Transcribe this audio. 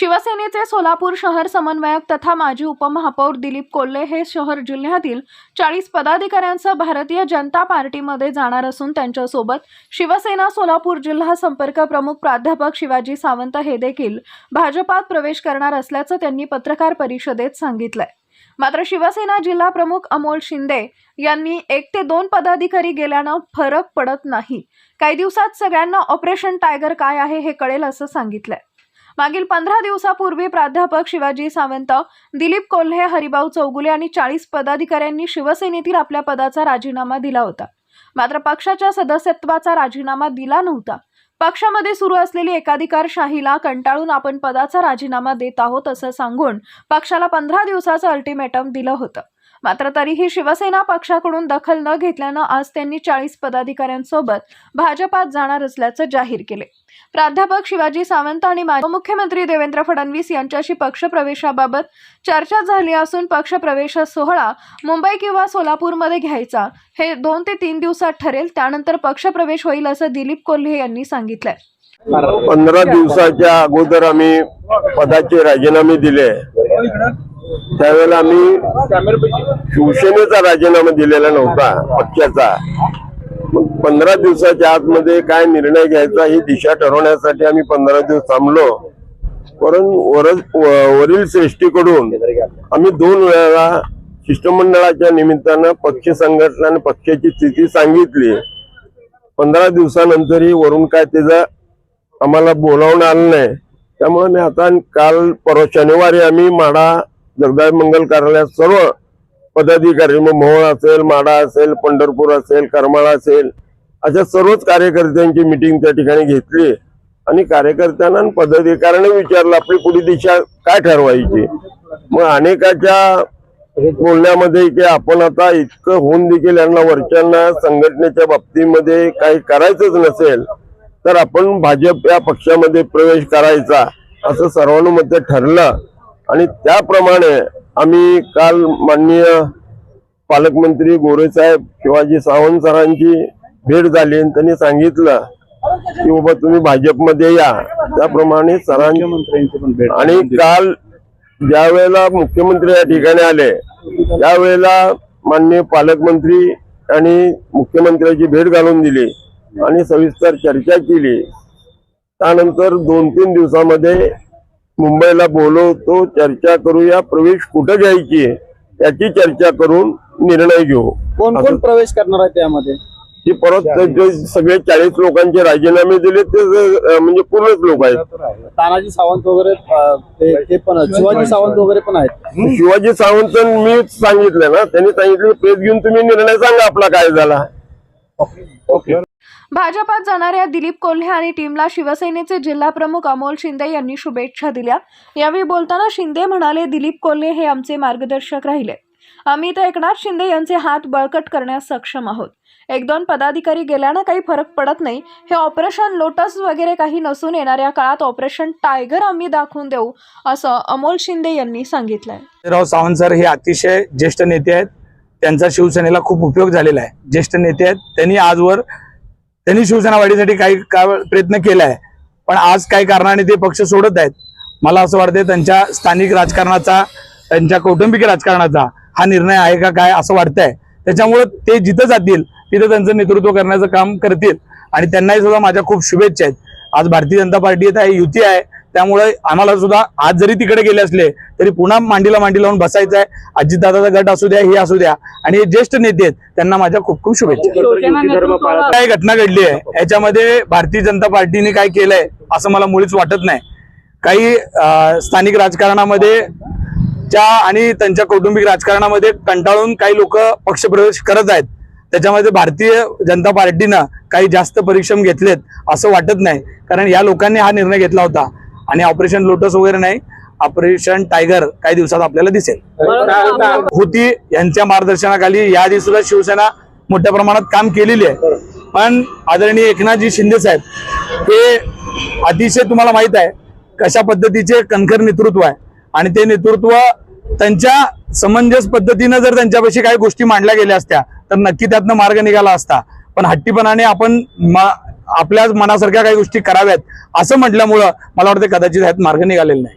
शिवसेनेचे सोलापूर शहर समन्वयक तथा माजी उपमहापौर दिलीप कोल्हे हे शहर जिल्ह्यातील चाळीस पदाधिकाऱ्यांसह भारतीय जनता पार्टीमध्ये जाणार असून त्यांच्यासोबत शिवसेना सोलापूर जिल्हा संपर्क प्रमुख प्राध्यापक शिवाजी सावंत हे देखील भाजपात प्रवेश करणार असल्याचं त्यांनी पत्रकार परिषदेत सांगितलंय. मात्र शिवसेना जिल्हा प्रमुख अमोल शिंदे यांनी एक ते दोन पदाधिकारी गेल्यानं फरक पडत नाही. काही दिवसात सगळ्यांना ऑपरेशन टायगर काय आहे हे कळेल असं सांगितलंय. मागील पंधरा दिवसापूर्वी प्राध्यापक शिवाजी सावंत दिलीप कोल्हे हरिभाऊ चौगुले आणि चाळीस पदाधिकाऱ्यांनी शिवसेनेतील आपल्या पदाचा राजीनामा दिला होता. मात्र पक्षाच्या सदस्यत्वाचा राजीनामा दिला नव्हता. पक्षामध्ये सुरू असलेली एकाधिकारशाहीला कंटाळून आपण पदाचा राजीनामा देत आहोत असं सांगून पक्षाला पंधरा दिवसाचं अल्टिमेटम दिलं होतं. मात्र तरीही शिवसेना पक्षाकडून दखल न घेतल्यानं आज त्यांनी चाळीस पदाधिकाऱ्यांसोबत भाजपात जाणार असल्याचं जाहीर केले. प्राध्यापक शिवाजी सावंत आणि मुख्यमंत्री देवेंद्र फडणवीस यांच्याशी पक्षप्रवेशाबाबत चर्चा झाली असून पक्षप्रवेश सोहळा मुंबई किंवा सोलापूरमध्ये घ्यायचा हे दोन ते तीन दिवसात ठरेल. त्यानंतर पक्षप्रवेश होईल असं दिलीप कोल्हे यांनी सांगितलंय. पंधरा दिवसाच्या अगोदर आम्ही पदाचे राजीनामे दिले. त्यावेळेला आम्ही शिवसेनेचा राजीनामा दिलेला नव्हता पक्षाचा. मग पंधरा दिवसाच्या आतमध्ये काय निर्णय घ्यायचा ही दिशा ठरवण्यासाठी आम्ही पंधरा दिवस थांबलो. परंतु वरील श्रेष्ठीकडून आम्ही दोन वेळा शिष्टमंडळाच्या निमित्तानं पक्ष संघटना आणि पक्षाची स्थिती सांगितली. पंधरा दिवसानंतरही वरून काय त्याचं आम्हाला बोलावणं आलं नाही. त्यामुळे मी आता काल परवा शनिवारी आम्ही माडा जगदाय मंगल कार्यालयात सर्व पदाधिकारी मग मोहोळ असेल माडा असेल पंढरपूर असेल करमाळा असेल अशा सर्वच कार्यकर्त्यांची मिटिंग त्या ठिकाणी घेतली. आणि कार्यकर्त्यांना आणि पदाधिकाऱ्यांनी विचारलं आपली पुढे दिशा काय ठरवायची? मग अनेकाच्या बोलण्यामध्ये की आपण आता इतकं होऊन देखील यांना वरच्यांना संघटनेच्या बाबतीमध्ये काही करायचंच नसेल तर आपण भाजप या पक्षामध्ये प्रवेश करायचा असं सर्वानुमते ठरलं. आणि त्याप्रमाणे आम्ही काल माननीय पालकमंत्री गोरेसाहेब शिवाजी सावंत सरांची भेट झाली आणि त्यांनी सांगितलं की बाबा तुम्ही भाजपमध्ये या. त्याप्रमाणे सरांची आणि काल ज्या वेळेला मुख्यमंत्री या ठिकाणी आले त्यावेळेला माननीय पालकमंत्री आणि मुख्यमंत्र्याची भेट घालून दिली आणि सविस्तर चर्चा केली. त्यानंतर दोन तीन दिवसामध्ये मुंबईला बोलवतो चर्चा करूया. प्रवेश कुठं घ्यायची याची चर्चा करून निर्णय घेऊ. कोण कोण प्रवेश करणार आहे त्यामध्ये? की परत जे सगळे चाळीस लोकांचे राजीनामे दिले ते म्हणजे पूर्णच लोक आहेत. तानाजी सावंत वगैरे ते ते पण आहेत. शिवाजी सावंत वगैरे पण आहेत. शिवाजी सावंत मी सांगितलं ना त्यांनी सांगितलं प्रेस घेऊन तुम्ही निर्णय सांगा आपला काय झाला. भाजपात जाणाऱ्या दिलीप कोल्हे आणि टीमला शिवसेनेचे जिल्हा प्रमुख अमोल शिंदे यांनी शुभेच्छा दिल्या. यावेळी बोलताना शिंदे म्हणाले दिलीप कोल्हे हे आमचे मार्गदर्शक राहिले. आम्ही तर एकनाथ शिंदे यांचे हात बळकट करण्यास सक्षम आहोत. एक दोन पदाधिकारी गेल्यानं काही फरक पडत नाही. हे ऑपरेशन लोटस वगैरे काही नसून येणाऱ्या काळात ऑपरेशन टायगर आम्ही दाखवून देऊ असं अमोल शिंदे यांनी सांगितलंय. राव सावंत सर हे अतिशय ज्येष्ठ नेते आहेत. त्यांचा शिवसेनेला खूप उपयोग झालेला आहे. ज्येष्ठ नेते आहेत. त्यांनी आजवर त्यांनी शिवसेना वाढीसाठी काही का प्रयत्न केला आहे पण आज काही कारणाने ते पक्ष सोडत आहेत? मला असं वाटतंय त्यांच्या स्थानिक राजकारणाचा त्यांच्या कौटुंबिक राजकारणाचा हा निर्णय आहे का काय असं वाटतंय. त्याच्यामुळे ते जिथं जातील तिथं त्यांचं नेतृत्व करण्याचं काम करतील. आणि त्यांनाही सुद्धा माझ्या खूप शुभेच्छा आहेत. आज भारतीय जनता पार्टी येत आहे युती आहे. त्यामुळे आम्हाला सुद्धा आज जरी तिकडे गेले असले तरी पुन्हा मांडीला मांडी लावून बसायचं आहे अजितदादाचा गट असू द्या हे असू द्या. आणि हे ज्येष्ठ नेते आहेत त्यांना माझ्या खूप खूप शुभेच्छा. काय घटना घडली आहे? याच्यामध्ये भारतीय जनता पार्टीने काय केलंय असं मला मुळीच वाटत नाही. काही स्थानिक राजकारणामध्ये च्या आणि त्यांच्या कौटुंबिक राजकारणामध्ये कंटाळून काही लोक पक्षप्रवेश करत आहेत. त्याच्यामध्ये भारतीय जनता पार्टीनं काही जास्त परिश्रम घेतलेत असं वाटत नाही. कारण या लोकांनी हा निर्णय घेतला होता. आणि ऑपरेशन लोटस वगैरे नाही ऑपरेशन टायगर काही दिवसात आपल्याला दिसेल. होती यांच्या मार्गदर्शनाखाली याआधी सुद्धा शिवसेना मोठ्या प्रमाणात काम केलेली आहे. पण आदरणीय एकनाथजी शिंदे साहेब हे अतिशय तुम्हाला माहीत आहे कशा पद्धतीचे कणखर नेतृत्व आहे. आणि ते नेतृत्व त्यांच्या समंजस पद्धतीनं जर त्यांच्यापाशी काही गोष्टी मांडल्या गेल्या असत्या तर नक्की त्यातनं मार्ग निघाला असता. पण हट्टीपणाने आपण आपल्या मनासारख्या काही गोष्टी कराव्यात असं म्हटल्यामुळं मला वाटतं कदाचित ह्यात मार्ग निघालेला नाही.